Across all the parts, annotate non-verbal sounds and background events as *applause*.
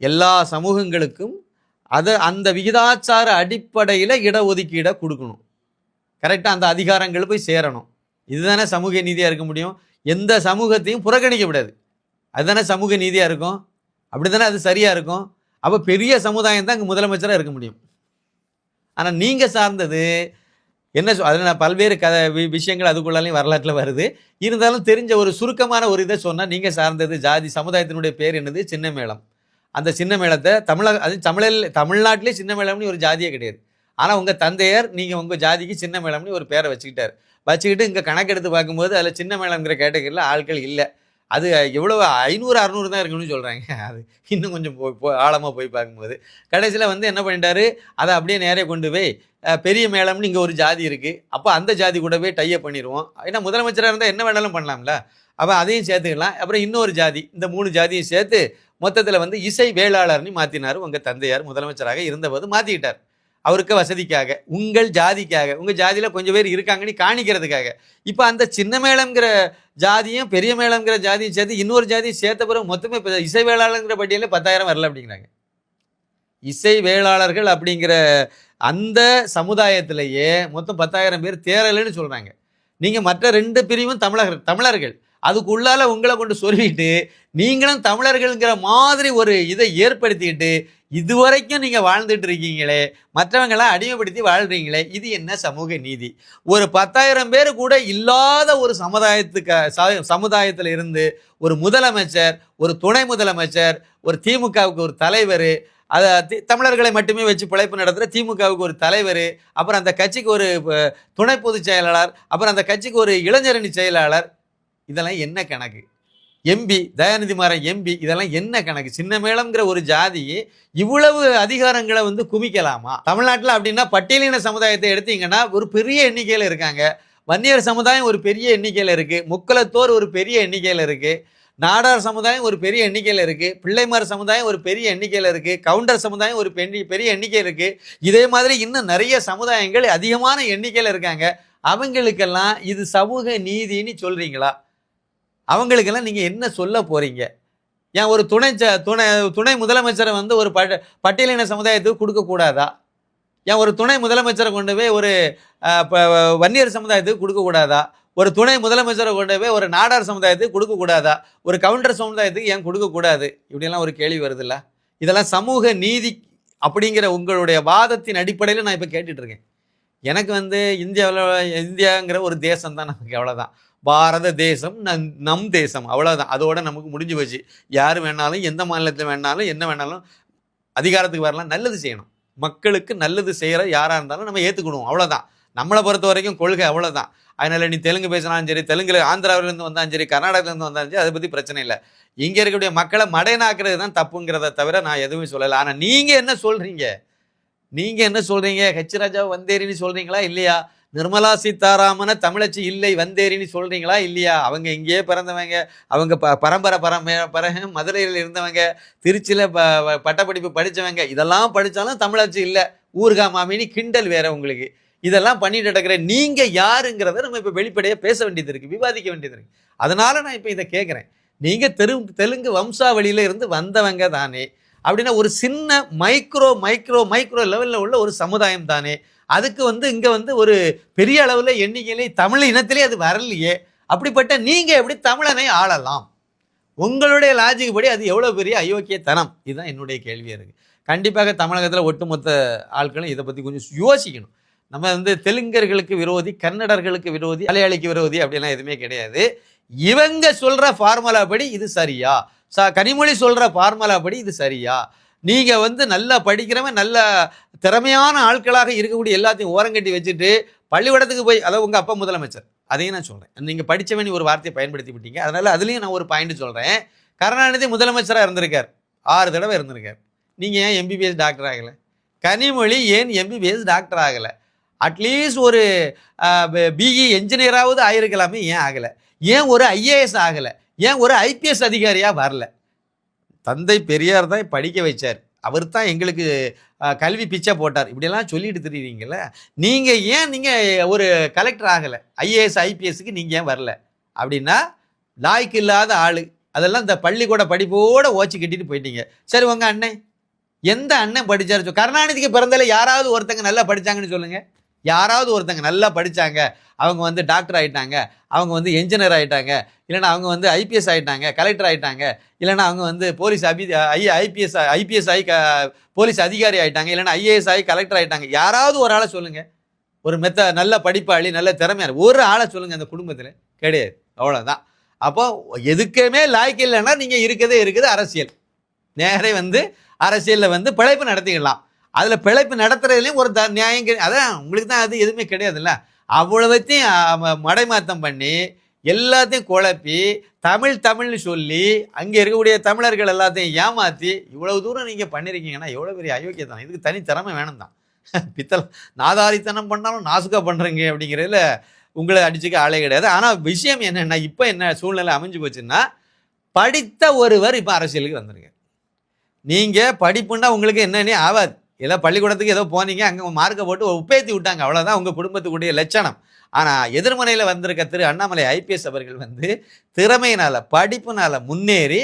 எல்லா சமூகங்களுக்கும் அதை அந்த விகிதாச்சார அடிப்படையில் இடஒதுக்கீடை கொடுக்கணும். கரெக்டாக அந்த அதிகாரங்கள் போய் சேரணும். இதுதானே சமூக நீதியாக இருக்க முடியும்? எந்த சமூகத்தையும் புறக்கணிக்க விடாது அதுதானே சமூக நீதியாக இருக்கும்? அப்படி தானே அது சரியாக இருக்கும்? அப்போ பெரிய சமுதாயம் தான் இங்கே முதலமைச்சராக இருக்க முடியும். ஆனால் நீங்கள் சார்ந்தது என்ன சொ அதில் நான் பல்வேறு க வி- விஷயங்கள் அதுக்குள்ளாலையும் வரலாற்றில் வருது. இருந்தாலும் தெரிஞ்ச ஒரு சுருக்கமான ஒரு இதை சொன்னால் நீங்கள் சார்ந்தது ஜாதி சமுதாயத்தினுடைய பேர் என்னது? சின்ன மேளம் அந்த சின்ன மேளத்தை தமிழக அது தமிழில் தமிழ்நாட்டிலே சின்ன மேளம்னு ஒரு ஜாதியே கிடையாது. ஆனால் உங்கள் தந்தையர் நீங்கள் உங்கள் ஜாதிக்கு சின்ன மேளம்னு ஒரு பேரை வச்சுக்கிட்டார். வச்சுக்கிட்டு இங்கே கணக்கெடுத்து பார்க்கும்போது அதில் சின்ன மேளம்ங்கிற கேட்டகரியில் ஆட்கள் இல்லை. அது எவ்வளோ ஐநூறு அறநூறு தான் இருக்குன்னு சொல்கிறாங்க அது இன்னும் கொஞ்சம் போய் போ ஆழமாக போய் பார்க்கும்போது. கடைசியில் வந்து என்ன பண்ணிட்டாரு? அதை அப்படியே நேரே கொண்டு போய் பெரிய மேளம்னு இங்கே ஒரு ஜாதி இருக்குது அப்போ அந்த ஜாதி கூட போய் டைப் பண்ணிடுவோம். ஏன்னா முதலமைச்சராக இருந்தால் என்ன வேணாலும் பண்ணலாம்ல. அப்போ அதையும் சேர்த்துக்கலாம். அப்புறம் இன்னொரு ஜாதி இந்த மூணு ஜாதியும் சேர்த்து மொத்தத்தில் வந்து இசை வேளாளர்னு மாற்றினார் உங்கள் தந்தையார் முதலமைச்சராக இருந்தபோது மாற்றிக்கிட்டார் அவருக்கு வசதிக்காக உங்கள் ஜாதிக்காக உங்கள் ஜாதியில் கொஞ்சம் பேர் இருக்காங்கன்னு காணிக்கிறதுக்காக. இப்போ அந்த சின்ன மேளம்ங்கிற ஜாதியும் பெரிய மேளம்ங்கிற ஜாதியும் சேர்த்து இன்னொரு ஜாதியும் சேர்த்த பிறகு மொத்தமே இப்போ இசை வேளாளர்ங்கிற பட்டியலில் பத்தாயிரம் வரல அப்படிங்கிறாங்க. இசை வேளாளர்கள் அப்படிங்கிற அந்த சமுதாயத்திலேயே மொத்தம் பத்தாயிரம் பேர் தேரலைன்னு சொல்கிறாங்க நீங்கள் மற்ற ரெண்டு பிரிவும் தமிழர்கள் தமிழர்கள். அதுக்குள்ளால உங்களை கொண்டு சொல்லிட்டு நீங்களும் தமிழர்கள்ங்கிற மாதிரி ஒரு இதை ஏற்படுத்திக்கிட்டு இதுவரைக்கும் நீங்கள் வாழ்ந்துட்டு இருக்கீங்களே மற்றவங்களாம் அடிமைப்படுத்தி வாழ்கிறீங்களே இது என்ன சமூக நீதி? ஒரு பத்தாயிரம் பேர் கூட இல்லாத ஒரு சமுதாயத்துக்கு ச- இருந்து ஒரு முதலமைச்சர் ஒரு துணை முதலமைச்சர் ஒரு திமுகவுக்கு ஒரு தலைவர் அதை தி- தமிழர்களை மட்டுமே வச்சு பிழைப்பு நடத்துகிற திமுகவுக்கு ஒரு தலைவர் அப்புறம் அந்த கட்சிக்கு ஒரு துணை பொதுச் செயலாளர் அப்புறம் அந்த கட்சிக்கு ஒரு இளைஞரணி செயலாளர் இதெல்லாம் என்ன கணக்கு? எம்பி தயாநிதி மாறன் எம்பி இதெல்லாம் என்ன கணக்கு? சின்ன மேளம்ங்கிற ஒரு ஜாதி இவ்வளவு அதிகாரங்களை வந்து குமிக்கலாமா? தமிழ்நாட்டில் அப்படின்னா பட்டியலின சமுதாயத்தை எடுத்தீங்கன்னா ஒரு பெரிய எண்ணிக்கையில் இருக்காங்க. வன்னியர் சமுதாயம் ஒரு பெரிய எண்ணிக்கையில் இருக்குது முக்கலத்தோர் ஒரு பெரிய எண்ணிக்கையில் இருக்குது நாடார் சமுதாயம் ஒரு பெரிய எண்ணிக்கையில் இருக்குது பிள்ளைமார் சமுதாயம் ஒரு பெரிய எண்ணிக்கையில் இருக்குது கவுண்டர் சமுதாயம் ஒரு பெரிய பெரிய எண்ணிக்கையில் இருக்குது இதே மாதிரி இன்னும் நிறைய சமுதாயங்கள் அதிகமான எண்ணிக்கையில் இருக்காங்க. அவங்களுக்கெல்லாம் இது சமூக நீதின்னு சொல்கிறீங்களா அவங்களுக்கெல்லாம் நீங்கள் என்ன சொல்ல போகிறீங்க ஏன் ஒரு துணை ச- துணை துணை முதலமைச்சரை வந்து ஒரு பட்ட பட்டியலின சமுதாயத்துக்கு கொடுக்கக்கூடாதா ஏன் ஒரு துணை முதலமைச்சரை கொண்டு போய் ஒரு ப- வன்னியர் சமுதாயத்துக்கு கொடுக்கக்கூடாதா ஒரு துணை முதலமைச்சரை கொண்டு போய் ஒரு நாடார் சமுதாயத்துக்கு கொடுக்கக்கூடாதா ஒரு கவுண்டர் சமுதாயத்துக்கு ஏன் கொடுக்கக்கூடாது இப்படிலாம் ஒரு கேள்வி வருதுல்ல? இதெல்லாம் சமூக நீதி அப்படிங்கிற உங்களுடைய வாதத்தின் அடிப்படையில் நான் இப்போ கேட்டுட்ருக்கேன் எனக்கு வந்து இந்தியாவில் இந்தியாங்கிற ஒரு தேசம் தான் நமக்கு அவ்வளோதான் பாரத தேசம் நம் நம் தேசம். அவ்வளோதான் அதோட நமக்கு முடிஞ்சு போச்சு. யார் வேணாலும் எந்த மாநிலத்தில் வேணாலும் என்ன வேணாலும் அதிகாரத்துக்கு வரலாம். நல்லது செய்யணும். மக்களுக்கு நல்லது செய்கிற யாராக இருந்தாலும் நம்ம ஏற்றுக்கணும் அவ்வளோதான் நம்மளை பொறுத்த வரைக்கும் கொள்கை அவ்வளோதான் அதனால் நீ தெலுங்கு பேசினாலும் சரி தெலுங்கில் ஆந்திராவிலேருந்து வந்தாலும் சரி கர்நாடகாவிலேருந்து வந்தாலும் சரி அதை பற்றி பிரச்சனை இல்லை. இங்கே இருக்கக்கூடிய மக்களை மடையனாக்குறது தான் தப்புங்கிறத தவிர நான் எதுவுமே சொல்லலை. ஆனால் நீங்கள் என்ன சொல்கிறீங்க நீங்கள் என்ன சொல்கிறீங்க ஹெச் ராஜா வந்தேரின்னு சொல்கிறீங்களா இல்லையா? நிர்மலா சீதாராமனை தமிழச்சி இல்லை வந்தேரின்னு சொல்கிறீங்களா இல்லையா? அவங்க இங்கேயே பிறந்தவங்க. அவங்க ப பரம்பரை பரம்பரை பரக மதுரையில் இருந்தவங்க திருச்சியில் ப பட்டப்படிப்பு படித்தவங்க இதெல்லாம் படித்தாலும் தமிழச்சி இல்லை. ஊர்கா மாமின்னு கிண்டல் வேற உங்களுக்கு. இதெல்லாம் பண்ணிட்டு நடக்கிற நீங்கள் யாருங்கிறத நம்ம இப்போ வெளிப்படையாக பேச வேண்டியது இருக்குது விவாதிக்க வேண்டியது இருக்குது அதனால் நான் இப்போ இதை கேட்குறேன் நீங்கள் தெரு தெலுங்கு வம்சாவளியில் இருந்து வந்தவங்க தானே. அப்படின்னா ஒரு சின்ன மைக்ரோ மைக்ரோ மைக்ரோ லெவலில் உள்ள ஒரு சமுதாயம் தானே. அதுக்கு வந்து இங்கே வந்து ஒரு பெரிய அளவில் எண்ணிக்கையிலே தமிழ் இனத்திலே அது வரலையே. அப்படிப்பட்ட நீங்கள் எப்படி தமிழனை ஆளலாம்? உங்களுடைய லாஜிக் படி அது எவ்வளோ பெரிய அயோக்கியத்தனம்? இதுதான் என்னுடைய கேள்வியாக இருக்குது கண்டிப்பாக தமிழகத்தில் ஒட்டுமொத்த ஆட்களும் இதை பற்றி கொஞ்சம் யோசிக்கணும். நம்ம வந்து தெலுங்கர்களுக்கு விரோதி கன்னடர்களுக்கு விரோதி மலையாளிக்கு விரோதி அப்படிலாம் எதுவுமே கிடையாது. இவங்க சொல்கிற ஃபார்முலா படி இது சரியா? ச கனிமொழி சொல்கிற ஃபார்முலா படி இது சரியா? நீங்கள் வந்து நல்லா படிக்கிறவன் நல்ல திறமையான ஆட்களாக இருக்கக்கூடிய எல்லாத்தையும் ஓரங்கட்டி வச்சுட்டு பள்ளிக்கூடத்துக்கு போய் அதாவது உங்கள் அப்பா முதலமைச்சர் அதையும் நான் சொல்கிறேன் நீங்கள் படித்தவன் ஒரு வார்த்தையை பயன்படுத்தி விட்டீங்க. அதனால் அதுலேயும் நான் ஒரு பாயிண்ட் சொல்கிறேன் கருணாநிதி முதலமைச்சராக இருந்திருக்கார். ஆறு தடவை இருந்திருக்கார். நீங்கள் ஏன் எம்பிபிஎஸ் டாக்டர் ஆகலை? கனிமொழி ஏன் எம்பிபிஎஸ் டாக்டர் ஆகலை? அட்லீஸ்ட் ஒரு பிஇ என்ஜினியராவது ஆயிருக்கலாமே ஏன் ஆகலை? ஏன் ஒரு ஐஏஎஸ் ஆகலை? ஏன் ஒரு ஐபிஎஸ் அதிகாரியாக வரல? தந்தை பெரியார் தான் படிக்க வச்சார். அவர் தான் எங்களுக்கு கல்வி பிச்சை போட்டார். இப்படியெல்லாம் சொல்லிட்டு தெரியுறீங்கள நீங்கள் ஏன் நீங்கள் ஒரு கலெக்டர் ஆகலை? ஐஏஎஸ் ஐபிஎஸ்க்கு நீங்கள் ஏன் வரல? அப்படின்னா லாய்க்கு இல்லாத ஆள். அதெல்லாம் இந்த பள்ளிக்கூட படிப்போடு ஓச்சு கட்டிட்டு போயிட்டீங்க. சரி உங்கள் அண்ணன். எந்த அண்ணன் படித்தார் கருணாநிதிக்கு பிறந்தால யாராவது ஒருத்தங்க நல்லா படித்தாங்கன்னு சொல்லுங்கள் யாராவது ஒருத்தங்க நல்லா படித்தாங்க அவங்க வந்து டாக்டர் ஆகிட்டாங்க அவங்க வந்து என்ஜினியர் ஆகிட்டாங்க இல்லைன்னா அவங்க வந்து ஐபிஎஸ் ஆகிட்டாங்க கலெக்டர் ஆகிட்டாங்க இல்லைன்னா அவங்க வந்து போலீஸ் அபி ஐ ஐபிஎஸ் ஐபிஎஸ் ஆகி க- போலீஸ் அதிகாரி ஆகிட்டாங்க இல்லைன்னா ஐஏஎஸ் ஆகி கலெக்டர் ஆகிட்டாங்க யாராவது ஒரு ஆளை சொல்லுங்கள் ஒரு மெத்த நல்ல படிப்பாளி நல்ல திறமையார் ஒரு ஆளை சொல்லுங்கள் அந்த குடும்பத்தில். கிடையாது. அவ்வளோதான் அப்போ எதுக்குமே லாய்க்கு இல்லைன்னா நீங்கள் இருக்கதே இருக்குது அரசியல். நேரே வந்து அரசியலில் வந்து பிழைப்பு நடத்திக்கலாம் அதில் பிழைப்பு நடத்துறதுலையும் ஒரு த நியாயம் கிடை- அதான் உங்களுக்கு தான் அது எதுவுமே கிடையாதுல்ல. அவ்வளோத்தையும் மடைமாத்தம் பண்ணி எல்லாத்தையும் குழப்பி தமிழ் தமிழ்னு சொல்லி அங்கே இருக்கக்கூடிய தமிழர்கள் எல்லாத்தையும் ஏமாற்றி இவ்வளவு தூரம் நீங்கள் பண்ணியிருக்கீங்கன்னா எவ்வளோ பெரிய அயோக்கியத்தனம். இதுக்கு தனி திறமை வேணும் தான் *laughs* பித்தல் நாதாரித்தனம் பண்ணாலும் நாசுக்கா பண்ணுறீங்க அப்படிங்கிறதுல உங்களை அடிச்சுக்க ஆளே கிடையாது. ஆனால் விஷயம் என்னென்னா இப்போ என்ன சூழ்நிலை அமைஞ்சு போச்சுன்னா படித்த ஒருவர் இப்போ அரசியலுக்கு வந்திருங்க நீங்கள் படிப்புன்னா உங்களுக்கு என்னன்னே ஆகாது ஏதோ பள்ளிக்கூடத்துக்கு ஏதோ போனீங்க அங்கே மார்க்கை போட்டு உப்பேத்தி விட்டாங்க. அவ்வளோதான் உங்கள் குடும்பத்துக்குடைய லட்சணம். ஆனால் எதிர்மனையில் வந்திருக்க திரு அண்ணாமலை ஐபிஎஸ் அவர்கள் வந்து திறமையினால் படிப்புனால் முன்னேறி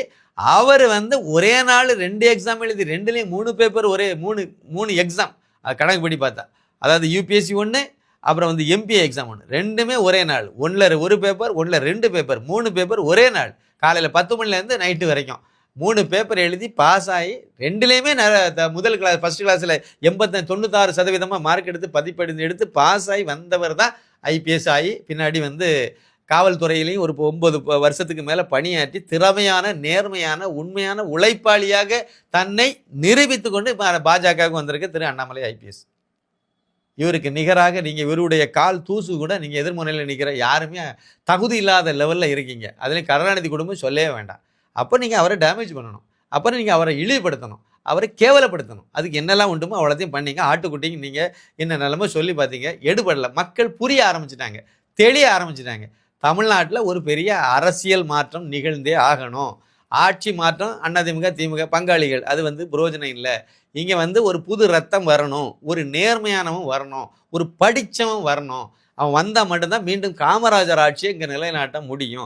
அவர் வந்து ஒரே நாள் ரெண்டு எக்ஸாம் எழுதி ரெண்டுலேயும் மூணு பேப்பர் ஒரே மூணு மூணு எக்ஸாம் கணக்கு படி பார்த்தா. அதாவது யூபிஎஸ்சி ஒன்று அப்புறம் வந்து எம்பிஏ எக்ஸாம் ஒன்று ரெண்டுமே ஒரே நாள். ஒன்றில் ஒரு பேப்பர் ஒன்றில் ரெண்டு பேப்பர் மூணு பேப்பர் ஒரே நாள். காலையில் பத்து மணிலேருந்து நைட்டு வரைக்கும். மூணு பேப்பர் எழுதி பாஸ் ஆகி ரெண்டுலேயுமே முதல் கிளாஸ் ஃபர்ஸ்ட் கிளாஸில் எண்பத்தஞ்சு தொண்ணூத்தாறு சதவீதமாக மார்க் எடுத்து பதிப்பெடுத்து எடுத்து பாஸ் ஆகி வந்தவர் தான் ஐபிஎஸ் ஆகி பின்னாடி வந்து காவல்துறையிலையும் ஒரு ஒன்பது வருஷத்துக்கு மேலே பணியாற்றி திறமையான நேர்மையான உண்மையான உழைப்பாளியாக தன்னை நிரூபித்து கொண்டு இப்போ பாஜகவுக்கு வந்திருக்க திரு அண்ணாமலை ஐபிஎஸ் இவருக்கு நிகராக நீங்கள் இவருடைய கால் தூசு கூட நீங்கள் எதிர்முனையில் நிற்கிற யாருமே தகுதி இல்லாத லெவலில் இருக்கீங்க. அதுலேயும் கருணாநிதி குடும்பம் சொல்லவே வேண்டாம். அப்போ நீங்கள் அவரை டேமேஜ் பண்ணணும். அப்புறம் நீங்கள் அவரை இழிவுபடுத்தணும். அவரை கேவலப்படுத்தணும். அதுக்கு என்னெல்லாம் உண்டுமோ அவ்வளோத்தையும் பண்ணீங்க. ஆட்டுக்குட்டிக்கு நீங்கள் என்ன நிலைமை சொல்லி பார்த்தீங்க? எடுபடலை. மக்கள் புரிய ஆரம்பிச்சிட்டாங்க. தெளிய ஆரம்பிச்சிட்டாங்க. தமிழ்நாட்டில் ஒரு பெரிய அரசியல் மாற்றம் நிகழ்ந்தே ஆகணும். ஆட்சி மாற்றம் அதிமுக திமுக பங்காளிகள். அது வந்து புரோஜனம் இல்லை. இங்கே வந்து ஒரு புது ரத்தம் வரணும். ஒரு நேர்மையானவன் வரணும். ஒரு படித்தவன் வரணும். அவன் வந்தால் மட்டும்தான் மீண்டும் காமராஜர் ஆட்சியை இங்கே நிலைநாட்ட முடியும்.